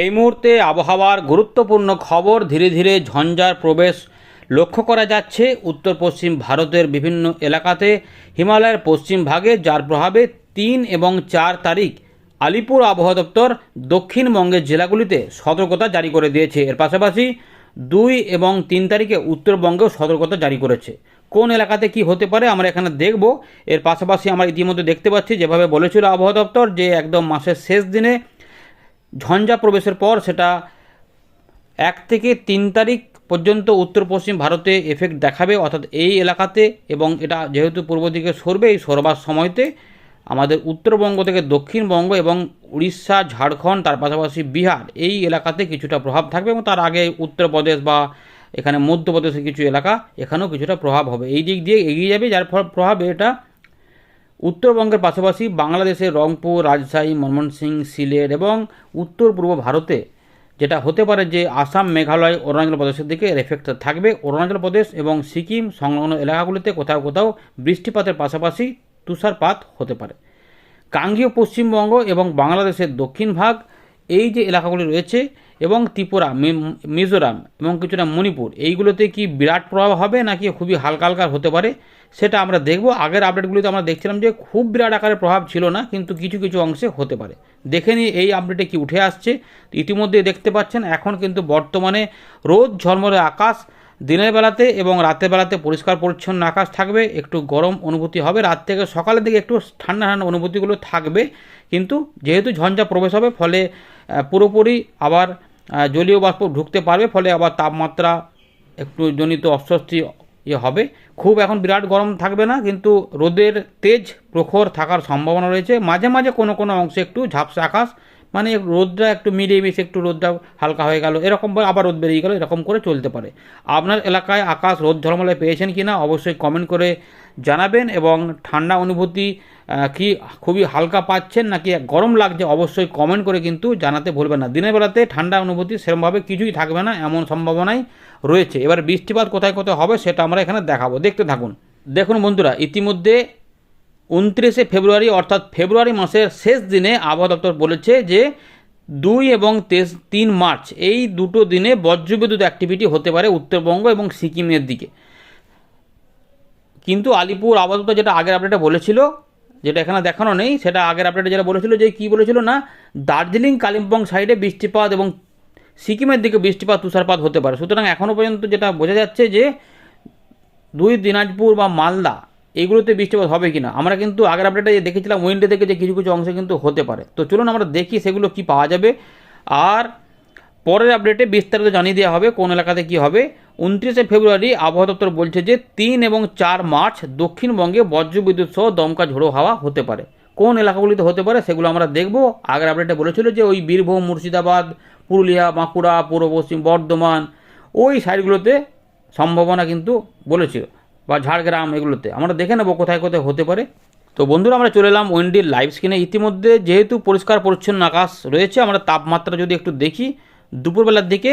এই মুহূর্তে আবহাওয়ার গুরুত্বপূর্ণ খবর ধীরে ধীরে ঝঞ্ঝার প্রবেশ লক্ষ্য করা যাচ্ছে। উত্তর পশ্চিম ভারতের বিভিন্ন এলাকাতে, হিমালয়ের পশ্চিম ভাগে যার প্রভাবে তিন এবং চার তারিখ আলিপুর আবহাওয়া দপ্তর দক্ষিণবঙ্গের জেলাগুলিতে সতর্কতা জারি করে দিয়েছে। এর পাশাপাশি দুই এবং তিন তারিখে উত্তরবঙ্গেও সতর্কতা জারি করেছে। কোন এলাকাতে কি হতে পারে আমরা এখানে দেখব। এর পাশাপাশি আমরা ইতিমধ্যে দেখতে পাচ্ছি, যেভাবে বলেছিল আবহাওয়া দপ্তর, যে একদম মাসের শেষ দিনে ঝঞ্ঝা প্রবেশের পর সেটা এক থেকে তিন তারিখ পর্যন্ত উত্তর পশ্চিম ভারতে এফেক্ট দেখাবে, অর্থাৎ এই এলাকাতে এবং এটা যেহেতু পূর্ব দিকে সরবে, এই সরবার সময়তে আমাদের উত্তরবঙ্গ থেকে দক্ষিণবঙ্গ এবং উড়িষ্যা, ঝাড়খণ্ড, তার পাশাপাশি বিহার এই এলাকাতে কিছুটা প্রভাব থাকবে এবং তার আগে উত্তরপ্রদেশ বা এখানে মধ্যপ্রদেশের কিছু এলাকা এখানেও কিছুটা প্রভাব হবে। এই দিক দিয়ে এগিয়ে যাবে, যার ফল প্রভাবে এটা উত্তরবঙ্গের পাশাপাশি বাংলাদেশের রংপুর, রাজশাহী, ময়মনসিংহ, সিলেট এবং উত্তর পূর্ব ভারতে যেটা হতে পারে যে আসাম, মেঘালয়, অরুণাচল প্রদেশের দিকে এর এফেক্ট থাকবে। অরুণাচল প্রদেশ এবং সিকিম সংলগ্ন এলাকাগুলিতে কোথাও কোথাও বৃষ্টিপাতের পাশাপাশি তুষারপাত হতে পারে। গাঙ্গীয় পশ্চিমবঙ্গ এবং বাংলাদেশের দক্ষিণ ভাগ এই যে এলাকাগুলি রয়েছে এবং ত্রিপুরা মিজোরাম এবং কিছুটা মণিপুর, এইগুলোতে কি বিরাট প্রভাব হবে নাকি খুবই হালকা হালকা হতে পারে সেটা আমরা দেখব। আগের আপডেটগুলিতে আমরা দেখছিলাম যে খুব বিরাট আকারের প্রভাব ছিল না, কিন্তু কিছু কিছু অংশে হতে পারে। দেখে নিই এই আপডেটে কি উঠে আসছে। ইতিমধ্যে দেখতে পাচ্ছেন, এখন কিন্তু বর্তমানে রোদ ঝলমলে আকাশ দিনের বেলাতে এবং রাতের বেলাতে পরিষ্কার পরিচ্ছন্ন আকাশ থাকবে, একটু গরম অনুভূতি হবে। রাত থেকে সকালের দিকে একটু ঠান্ডা ঠান্ডা অনুভূতিগুলো থাকবে, কিন্তু যেহেতু ঝঞ্ঝা প্রবেশ হবে, ফলে পুরোপুরি আবার জলীয় বাষ্প ঢুকতে পারবে, ফলে আবার তাপমাত্রা একটু জনিত অস্বস্তি ইয়ে হবে। খুব এখন বিরাট গরম থাকবে না, কিন্তু রোদের তেজ প্রখর থাকার সম্ভাবনা রয়েছে। মাঝে মাঝে কোনো কোনো অংশে একটু ঝাপসা আকাশ মানে রোদটা একটু মিলিয়ে মিশে একটু রোদটা হালকা হয়ে গেল, এরকম আবার রোদ বেরিয়ে গেল, এরকম করে চলতে পারে। আপনার এলাকায় আকাশ রোদ ঝলমলে পেয়েছেন কি না অবশ্যই কমেন্ট করে জানাবেন এবং ঠান্ডা অনুভূতি কি খুবই হালকা পাচ্ছেন নাকি গরম লাগছে অবশ্যই কমেন্ট করে কিন্তু জানাতে ভুলবেন না। দিনের বেলাতে ঠান্ডা অনুভূতি সেরকমভাবে কিছুই থাকবে না, এমন সম্ভাবনাই রয়েছে। এবার বৃষ্টিপাত কোথায় কোথায় হবে সেটা আমরা এখানে দেখাবো। দেখতে থাকুন। দেখুন বন্ধুরা, ইতিমধ্যে উনত্রিশে ফেব্রুয়ারি অর্থাৎ ফেব্রুয়ারি মাসের শেষ দিনে আবহাওয়া দপ্তর বলেছে যে দুই এবং তেইশ, তিন মার্চ, এই দুটো দিনে বজ্রবিদ্যুৎ অ্যাক্টিভিটি হতে পারে উত্তরবঙ্গ এবং সিকিমের দিকে। কিন্তু আলিপুর আপাতত যেটা আগের আপডেটে বলেছিল, যেটা এখানে দেখানো নেই, সেটা আগের আপডেটে যেটা বলেছিল যে কি বলেছিল না, দার্জিলিং, কালিম্পং সাইডে বৃষ্টিপাত এবং সিকিমের দিকে বৃষ্টিপাত, তুষারপাত হতে পারে। সুতরাং এখনও পর্যন্ত যেটা বোঝা যাচ্ছে যে দুই দিনাজপুর বা মালদা এইগুলোতে বৃষ্টিপাত হবে কি না আমরা কিন্তু আগের আপডেটে দেখেছিলাম উইন্ডে থেকে যে কিছু কিছু অংশে কিন্তু হতে পারে। তো চলুন আমরা দেখি সেগুলো কি পাওয়া যাবে। আর পরের আপডেটে বিস্তারিত জানিয়ে দেওয়া হবে কোন এলাকাতে কি হবে। উনত্রিশে ফেব্রুয়ারি আবহাওয়া দপ্তর বলছে যে তিন এবং চার মার্চ দক্ষিণবঙ্গে বজ্রবিদ্যুৎ সহ দমকা ঝোড়ো হাওয়া হতে পারে। কোন এলাকাগুলিতে হতে পারে সেগুলো আমরা দেখব। আগের আপডেটে বলেছিল যে ওই বীরভূম, মুর্শিদাবাদ, পুরুলিয়া, বাঁকুড়া, পূর্ব পশ্চিম, বর্ধমান, ওই সাইডগুলোতে সম্ভাবনা কিন্তু বলেছিল বা ঝাড়গ্রাম এগুলোতে। আমরা দেখে নেব কোথায় কোথায় হতে পারে। তো বন্ধুরা, আমরা চলে এলাম ওয়েন্ডির লাইভ স্ক্রিনে। ইতিমধ্যে যেহেতু পরিষ্কার পরিচ্ছন্ন আকাশ রয়েছে, আমরা তাপমাত্রা যদি একটু দেখি, দুপুরবেলার দিকে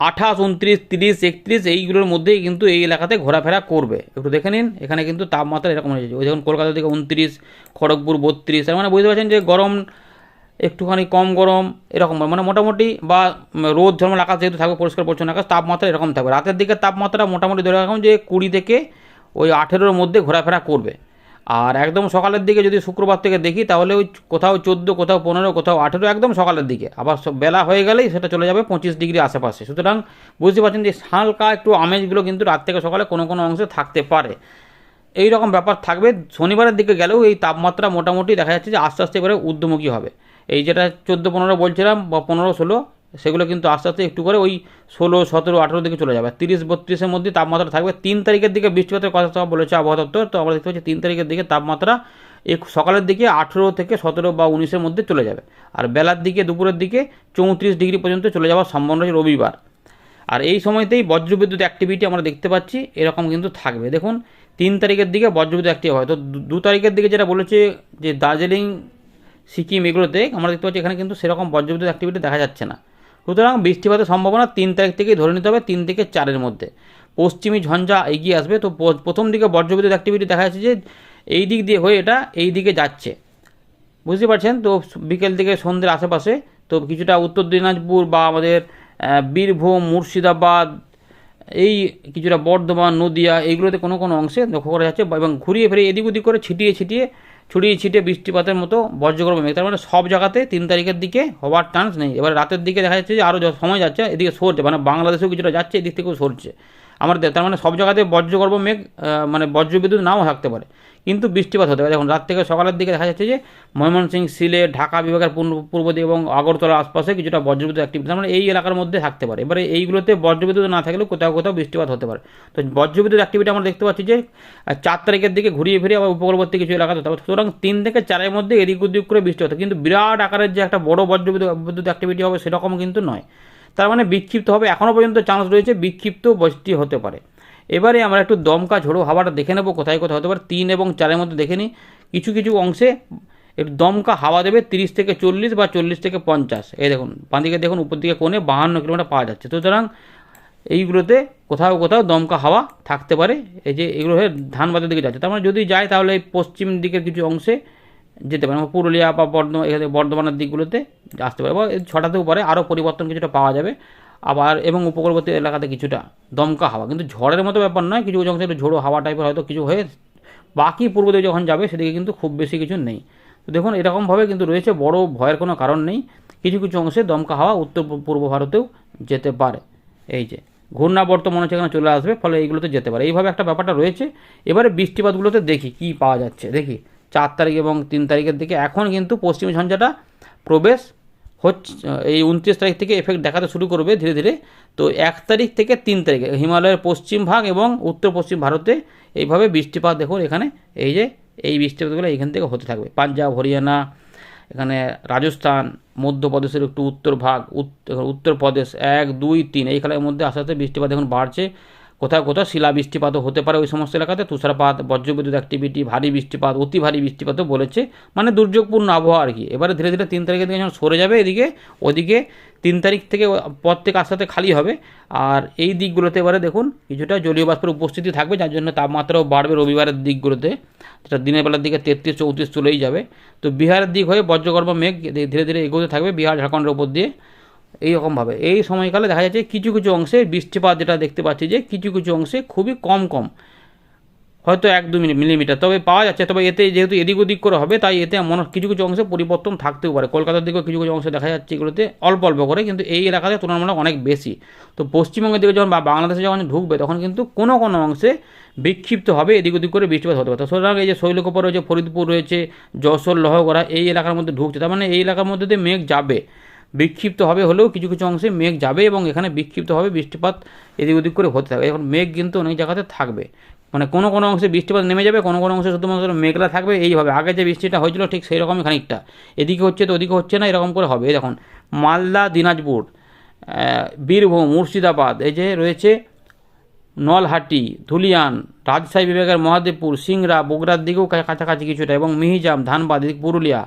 আঠাশ, উনত্রিশ, তিরিশ, একত্রিশ, এইগুলোর মধ্যেই কিন্তু এই এলাকাতে ঘোরাফেরা করবে। একটু দেখে নিন, এখানে কিন্তু তাপমাত্রা এরকম হয়েছে ওই দেখুন কলকাতা থেকে উনত্রিশ, খড়গপুর বত্রিশ, তার মানে বুঝতে পারছেন যে গরম একটুখানি কম গরম, এরকম মানে মোটামুটি বা রোদ ঝলমল আকাশ যেহেতু থাকবে, পরিষ্কার পরিচ্ছন্ন আকাশ, তাপমাত্রা এরকম থাকবে। রাতের দিকে তাপমাত্রা মোটামুটি ধরে রাখুন যে কুড়ি থেকে ওই আঠেরোর মধ্যে ঘোরাফেরা করবে। আর একদম সকালের দিকে যদি শুক্রবার থেকে দেখি, তাহলে ওই কোথাও চোদ্দ, কোথাও পনেরো, কোথাও আঠেরো, একদম সকালের দিকে। আবার বেলা হয়ে গেলেই সেটা চলে যাবে পঁচিশ ডিগ্রি আশেপাশে। সুতরাং বুঝতে পারছেন যে হালকা একটু আমেজগুলো কিন্তু রাত থেকে সকালে কোনো কোনো অংশে থাকতে পারে। এই রকম ব্যাপার থাকবে। শনিবারের দিকে গেলেও এই তাপমাত্রা মোটামুটি দেখা যাচ্ছে যে আস্তে আস্তে এবারে ঊর্ধ্বমুখী হবে। এই যেটা চোদ্দ পনেরো বলছিলাম বা পনেরো ষোলো, সেগুলো কিন্তু আস্তে আস্তে একটু করে ওই ষোলো, সতেরো, আঠেরো দিকে চলে যাবে। তিরিশ, বত্রিশের মধ্যে তাপমাত্রা থাকবে। তিন তারিখের দিকে বৃষ্টিপাতের কথা বলেছে আবহাওয়া দপ্তর। তো আমরা দেখতে পাচ্ছি তিন তারিখের দিকে তাপমাত্রা এক, সকালের দিকে আঠেরো থেকে সতেরো বা উনিশের মধ্যে চলে যাবে। আর বেলার দিকে, দুপুরের দিকে চৌত্রিশ ডিগ্রি পর্যন্ত চলে যাওয়ার সম্ভাবনা রয়েছে রবিবার। আর এই সময়তেই বজ্রবিদ্যুৎ অ্যাক্টিভিটি আমরা দেখতে পাচ্ছি, এরকম কিন্তু থাকবে। দেখুন, তিন তারিখের দিকে বজ্রবিদ্যুৎ অ্যাক্টিভ হয়। তো দু- দু তারিখের দিকে যেটা বলেছে যে দার্জিলিং সিকিম এগুলোতে আমরা দেখতে পাচ্ছি এখানে কিন্তু সেরকম বজ্রবিদ্যুৎ অ্যাক্টিভিটি দেখা যাচ্ছে না। সুতরাং বৃষ্টিপাতের সম্ভাবনা তিন তারিখ থেকেই ধরে নিতে হবে, তিন থেকে চারের মধ্যে। পশ্চিমী ঝঞ্ঝা এগিয়ে আসবে, তো প্রথম দিকে বজ্রবিদ্যুৎ অ্যাক্টিভিটি দেখা যাচ্ছে যে এই দিক দিয়ে হয়ে এটা এই দিকে যাচ্ছে। বুঝতে পারছেন? তো বিকেল থেকে সন্ধ্যের আশেপাশে, তো কিছুটা উত্তর দিনাজপুর বা আমাদের বীরভূম, মুর্শিদাবাদ, এই কিছুটা বর্ধমান, নদিয়া, এইগুলোতে কোনো কোনো অংশে লক্ষ্য করা যাচ্ছে এবং ঘুরিয়ে ফিরিয়ে এদিক ওদিক করে ছিটিয়ে ছিটিয়ে ছড়িয়ে ছিটে বৃষ্টিপাতের মতো বজ্রগর্ভ মেঘ। তার মানে সব জায়গাতে তিন তারিখের দিকে হওয়ার চান্স নেই। এবার রাতের দিকে দেখা যাচ্ছে যে আরও সময় যাচ্ছে, এদিকে সরছে মানে বাংলাদেশেও কিছুটা যাচ্ছে, এদিক থেকেও সরছে। আমাদের তার মানে সব জায়গাতে বজ্রগর্ভ মেঘ মানে বজ্রবিদ্যুৎ নাও থাকতে পারে। কিন্তু বৃষ্টিপাত হতে পারে। দেখুন, রাত থেকে সকালের দিকে দেখা যাচ্ছে যে ময়মনসিংহ সিলেট ঢাকা বিভাগের পূর্ব দিকে এবং আগরতলা আশপাশে কিছুটা বজ্রবিদ্যুৎ অ্যাক্টিভিটি তার মানে এই এলাকার মধ্যে থাকতে পারে। এবারে এইগুলোতে বজ্রবিদ্যুৎ না থাকলেও কোথাও কোথাও বৃষ্টিপাত হতে পারে। তো বজ্রবিদ্যুৎ অ্যাক্টিভিটি আমরা দেখতে পাচ্ছি যে চার তারিখের দিকে ঘুরিয়ে ফিরে আবার উপকূলবর্তী কিছু এলাকাতে হতে পারে। সুতরাং তিন থেকে চারের মধ্যে এদিক ওদিক করে বৃষ্টি হতে কিন্তু বিরাট আকারের যে একটা বড় বজ্রবিদ্যুৎ বিদ্যুৎ অ্যাক্টিভিটি হবে সেরকম কিন্তু নয়। তার মানে বিক্ষিপ্ত হবে এখনও পর্যন্ত চান্স রয়েছে বিক্ষিপ্ত বৃষ্টি হতে পারে। এবারে আমরা একটু দমকা ঝোড়ো হাওয়াটা দেখে নেব, কোথায় কোথায় হতে পারে। তিন এবং চারের মধ্যে দেখে নিই। কিছু কিছু অংশে একটু দমকা হাওয়া দেবে, তিরিশ থেকে চল্লিশ বা চল্লিশ থেকে পঞ্চাশ। এই দেখুন বাঁদিকে দেখুন, উপর দিকে কোণে বাহান্ন কিলোমিটার পাওয়া যাচ্ছে। সুতরাং এইগুলোতে কোথাও কোথাও দমকা হাওয়া থাকতে পারে। এই যে এগুলো হয়ে ধানবাদের দিকে যাচ্ছে। তার মানে যদি যায় তাহলে পশ্চিম দিকের কিছু অংশে যেতে পারে। পুরুলিয়া বা বর্ধমান এখানে বর্ধমানের দিকগুলোতে আসতে পারে। বা ছটাতেও পারে আরও পরিবর্তন কিছুটা পাওয়া যাবে। আবার এবং উপকূলবর্তী এলাকাতে কিছুটা দমকা হাওয়া। কিন্তু ঝড়ের মতো ব্যাপার নয়, কিছু কিছু একটু ঝোড়ো হাওয়া টাইপের হয়তো কিছু হয়ে বাকি পূর্ব দিকে যখন যাবে সেদিকে কিন্তু খুব বেশি কিছু নেই। তো দেখুন, এরকমভাবে কিন্তু রয়েছে, বড় ভয়ের কোনো কারণ নেই। কিছু কিছু অংশে দমকা হাওয়া উত্তর পূর্ব ভারতেও যেতে পারে। এই যে, ঘূর্ণাবর্ত মনে হচ্ছে এখানে চলে আসবে, ফলে এইগুলোতে যেতে পারে। এইভাবে একটা ব্যাপারটা রয়েছে। এবারে বৃষ্টিপাতগুলোতে দেখি কি পাওয়া যাচ্ছে। দেখি। চার তারিখ এবং তিন তারিখের দিকে। এখন কিন্তু পশ্চিমী ঝঞ্ঝাটা প্রবেশ হচ্ছে, এই উনত্রিশ তারিখ থেকে এফেক্ট দেখাতে শুরু করবে ধীরে ধীরে। তো এক তারিখ থেকে তিন তারিখে হিমালয়ের পশ্চিম ভাগ এবং উত্তর পশ্চিম ভারতে এইভাবে বৃষ্টিপাত দেখুন, এখানে এই যে, এই বৃষ্টিপাতগুলো এখান থেকে হতে থাকবে। পাঞ্জাব, হরিয়ানা, এখানে রাজস্থান, মধ্যপ্রদেশের একটু উত্তর ভাগ উত্তর উত্তরপ্রদেশ এক, দুই, তিন, এই খেলার মধ্যে আস্তে আস্তে বৃষ্টিপাত এখন বাড়ছে। কোথাও কোথাও শিলা বৃষ্টিপাতও হতে পারে ওই সমস্ত এলাকাতে। তুষারপাত, বজ্রবিদ্যুৎ অ্যাক্টিভিটি ভারী বৃষ্টিপাত, অতি ভারী বৃষ্টিপাতও বলেছে। মানে দুর্যোগপূর্ণ আবহাওয়া আর কি। এবারে ধীরে ধীরে তিন তারিখের দিকে যখন সরে যাবে এদিকে, ওদিকে তিন তারিখ থেকে পর থেকে আস্তে খালি হবে। আর এই দিকগুলোতে এবারে দেখুন, কিছুটা জলীয় বাষ্পের উপস্থিতি থাকবে, যার জন্য তাপমাত্রাও বাড়বে রবিবারের দিকগুলোতে। যেটা দিনের বেলার দিকে তেত্রিশ, চৌত্রিশ চলেই যাবে। তো বিহারের দিক হয়ে বজ্রগর্ভ মেঘ ধীরে ধীরে এগোতে থাকবে। বিহার, ঝাড়খণ্ডের উপর দিয়ে। এইরকমভাবে এই সময়কালে দেখা যাচ্ছে কিছু কিছু অংশে বৃষ্টিপাত যেটা দেখতে পাচ্ছি যে কিছু কিছু অংশে খুবই কম কম। হয়তো এক, দু মিলি মিলিমিটার। তবে পাওয়া যাচ্ছে, তবে এতে যেহেতু এদিক ওদিক করে হবে, তাই এতে মনে কিছু কিছু অংশে পরিবর্তন থাকতেও পারে। কলকাতার দিকেও কিছু কিছু অংশে দেখা যাচ্ছে এগুলোতে অল্প অল্প করে, কিন্তু এই এলাকাতে তুলনামূলক অনেক বেশি। তো পশ্চিমবঙ্গের দিকে যখন বা বাংলাদেশে যখন ঢুকবে, তখন কিন্তু কোনো কোনো অংশে বিক্ষিপ্ত হবে এদিক ওদিক করে বৃষ্টিপাত হতে পারে। সুতরাং এই যে শৈলকুপা রয়েছে, ফরিদপুর রয়েছে, যশোর, লহগড়া এই এলাকার মধ্যে ঢুকছে, তার মানে এই এলাকার মধ্যে দিয়ে মেঘ যাবে। বিক্ষিপ্ত হবে হলেও কিছু কিছু অংশে মেঘ যাবে এবং এখানে বিক্ষিপ্ত হবে বৃষ্টিপাত এদিক ওদিক করে হতে থাকবে। এখন মেঘ কিন্তু অনেক জায়গাতে থাকবে। মানে কোনো কোনো অংশে বৃষ্টিপাত নেমে যাবে, কোনো কোনো অংশে শুধুমাত্র মেঘলা থাকবে এইভাবে। আগে যে বৃষ্টিটা হয়েছিল ঠিক সেই রকমই খানিকটা। এদিকে হচ্ছে তো ওদিকে হচ্ছে না, এরকম করে হবে। দেখুন, মালদা, দিনাজপুর বীরভূম, মুর্শিদাবাদ, এই যে রয়েছে নলহাটি, ধুলিয়ান, রাজশাহী, বিভাগের মহাদেবপুর, সিংড়া, বগুড়ার দিকেও কাছাকাছি কিছুটা এবং মিহিজাম, ধানবাদ, এদিক পুরুলিয়া।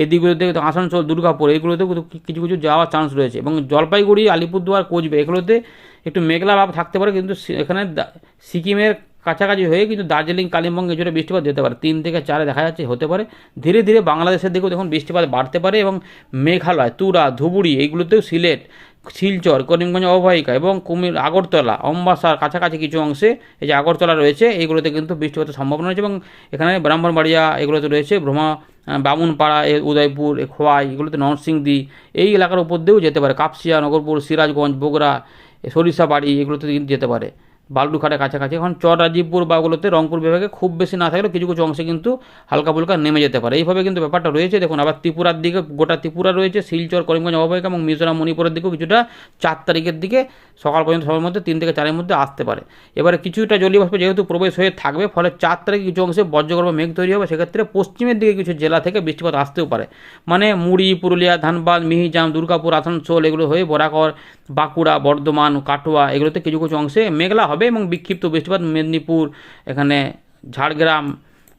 এই দিকগুলোতে তো আসানসোল, দুর্গাপুর, এইগুলোতেও কিছু কিছু যাওয়ার চান্স রয়েছে এবং জলপাইগুড়ি, আলিপুরদুয়ার কোচবে এগুলোতে একটু মেঘলা ভাব থাকতে পারে কিন্তু এখানে সিকিমের কাছাকাছি হয়ে কিন্তু দার্জিলিং, কালিম্পং কিছুটা বৃষ্টিপাত যেতে পারে। তিন থেকে চারে দেখা যাচ্ছে, হতে পারে। ধীরে ধীরে বাংলাদেশের দিকেও দেখুন বৃষ্টিপাত বাড়তে পারে এবং মেঘালয়, তুরা, ধুবুরি, এইগুলোতেও সিলেট শিলচর, করিমগঞ্জ, অববাহিকা এবং কুমির, আগরতলা, অম্বাসার কাছাকাছি কিছু অংশে এই যে আগরতলা রয়েছে, এইগুলোতে কিন্তু বৃষ্টিপাতের সম্ভাবনা রয়েছে এবং এখানে ব্রাহ্মণবাড়িয়া এগুলোতে রয়েছে ভ্রমা বামুনপাড়া, এ, উদয়পুর, এ, খোয়াই, এগুলোতে নরসিংদি, এই এলাকার উপর দিয়েও যেতে পারে। কাপসিয়া, নগরপুর, সিরাজগঞ্জ, বগুড়া সরিষাবাড়ি এগুলোতে কিন্তু যেতে পারে। বালুঘাটের কাছাকাছি। এখন চর রাজীবপুর বা ওগুলোতে রংপুর বিভাগে খুব বেশি না থাকলেও কিছু কিছু অংশে কিন্তু হালকা ফুলকা নেমে যেতে পারে। এইভাবে কিন্তু ব্যাপারটা রয়েছে। দেখুন, আবার ত্রিপুরার দিকে, গোটা ত্রিপুরা রয়েছে, শিলচর, করিমগঞ্জ, অববাহিকা এবং মিজোরাম, মণিপুরের দিকেও কিছুটা চার তারিখের দিকে সকাল পর্যন্ত সময়ের মধ্যে তিন থেকে চারের মধ্যে আসতে পারে। এবারে কিছুটা জলীয় বাষ্প যেহেতু প্রবেশ হয়ে থাকবে, ফলে চার তারিখে কিছু অংশে বজ্রগর্ভ মেঘ তৈরি হবে। সেক্ষেত্রে পশ্চিমের দিকে কিছু জেলা থেকে বৃষ্টিপাত আসতেও পারে। মানে মুড়ি, পুরুলিয়া, ধানবাদ, মিহিজাম, দুর্গাপুর, আসানসোল এগুলো হয়ে বরাকর, বাঁকুড়া, বর্ধমান, কাটোয়া এগুলোতে কিছু কিছু অংশে মেঘলা হবে। এবং বিক্ষিপ্ত বৃষ্টিপাত মেদিনীপুর, এখানে ঝাড়গ্রাম,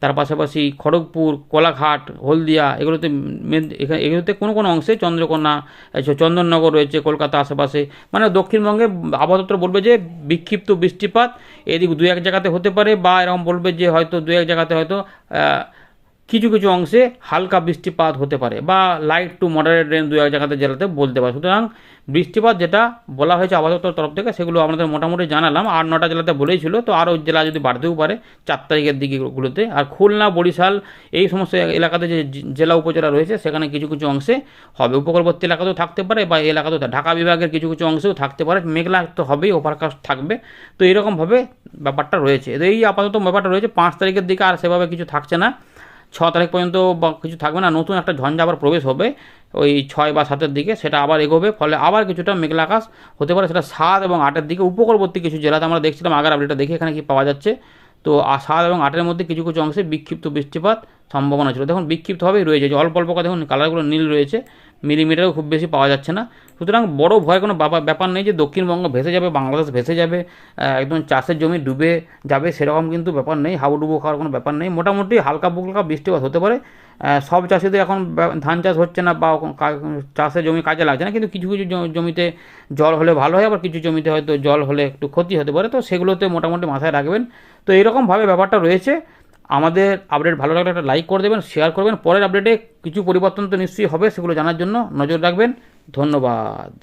তার পাশাপাশি খড়গপুর, কোলাঘাট, হলদিয়া, এগুলোতে এখানে, এগুলোতে কোনো কোনো অংশে চন্দ্রকোনা চন্দননগর রয়েছে, কলকাতা আশেপাশে। মানে দক্ষিণবঙ্গে আপাতত বলবে যে বিক্ষিপ্ত বৃষ্টিপাত, এদিক দু এক জায়গাতে হতে পারে বা এরকম বলবে যে হয়তো দু এক জায়গাতে হয়তো কিছু কিছু অংশে হালকা বৃষ্টিপাত হতে পারে বা লাইট টু মডারেট রেন দু এক জায়গাতে জেলাতে বলতে পারে। সুতরাং বৃষ্টিপাত যেটা বলা হয়েছে আবহাওয়া তরফ থেকে সেগুলো আপনাদের মোটামুটি জানালাম। আর নটা জেলাতে বলেই ছিল, তো আরও জেলা যদি বাড়তেও পারে, চার তারিখের দিকেগুলোতে। আর খুলনা, বরিশাল এই সমস্ত এলাকাতে যে জেলা উপজেলা রয়েছে, সেখানে কিছু কিছু অংশে হবে। উপকূলবর্তী এলাকাতেও থাকতে পারে বা এলাকাতেও ঢাকা বিভাগের কিছু কিছু অংশেও থাকতে পারে। মেঘলা তো হবেই ওভারকাস্ট থাকবে। তো এরকমভাবে ব্যাপারটা রয়েছে। তো এই আপাতত ব্যাপারটা রয়েছে, পাঁচ তারিখের দিকে আর সেভাবে কিছু থাকছে না। ছ তারিখ পর্যন্ত বা কিছু থাকবে না, নতুন একটা ঝঞ্ঝা আবার প্রবেশ হবে, ওই ছয় বা সাতের দিকে, সেটা আবার এগোবে, ফলে আবার কিছুটা মেঘলা আকাশ হতে পারে, সেটা সাত এবং আটের দিকে, উপকূলবর্তী কিছু জেলাতে আমরা দেখছিলাম, আগের আপডেটটা দেখি এখানে কি পাওয়া যাচ্ছে। তো সাত এবং আটের মধ্যে কিছু কিছু অংশে বিক্ষিপ্ত বৃষ্টিপাত সম্ভাবনা ছিল। দেখুন, বিক্ষিপ্তভাবেই রয়েছে, যে অল্প অল্প দেখুন কালারগুলো নীল রয়েছে। মিলিমিটারও খুব বেশি পাওয়া যাচ্ছে না। সুতরাং বড় ভয় কোনো ব্যাপার ব্যাপার নেই যে দক্ষিণবঙ্গ ভেসে যাবে, বাংলাদেশ ভেসে যাবে একদম চাষের জমি ডুবে যাবে, সেরকম কিন্তু ব্যাপার নেই, হাবুডুবু খাওয়ার কোনো ব্যাপার নেই। মোটামুটি হালকা ফুলকা বৃষ্টিপাত হতে পারে। সব চাষিদের এখন ধান চাষ হচ্ছে না বা চাষের জমি কাজে লাগছে না, কিন্তু কিছু কিছু জমিতে জল হলে ভালো হয়, আবার কিছু জমিতে হয়তো জল হলে একটু ক্ষতি হতে পারে। তো সেগুলোতে মোটামুটি মাথায় রাখবেন। তো এরকমভাবে ব্যাপারটা রয়েছে। আমাদের আপডেট ভালো লাগলে একটা লাইক করে দেবেন শেয়ার করবেন পরের আপডেটে কিছু পরিবর্তন তো নিশ্চয়ই হবে, সেগুলো জানার জন্য নজর রাখবেন। ধন্যবাদ।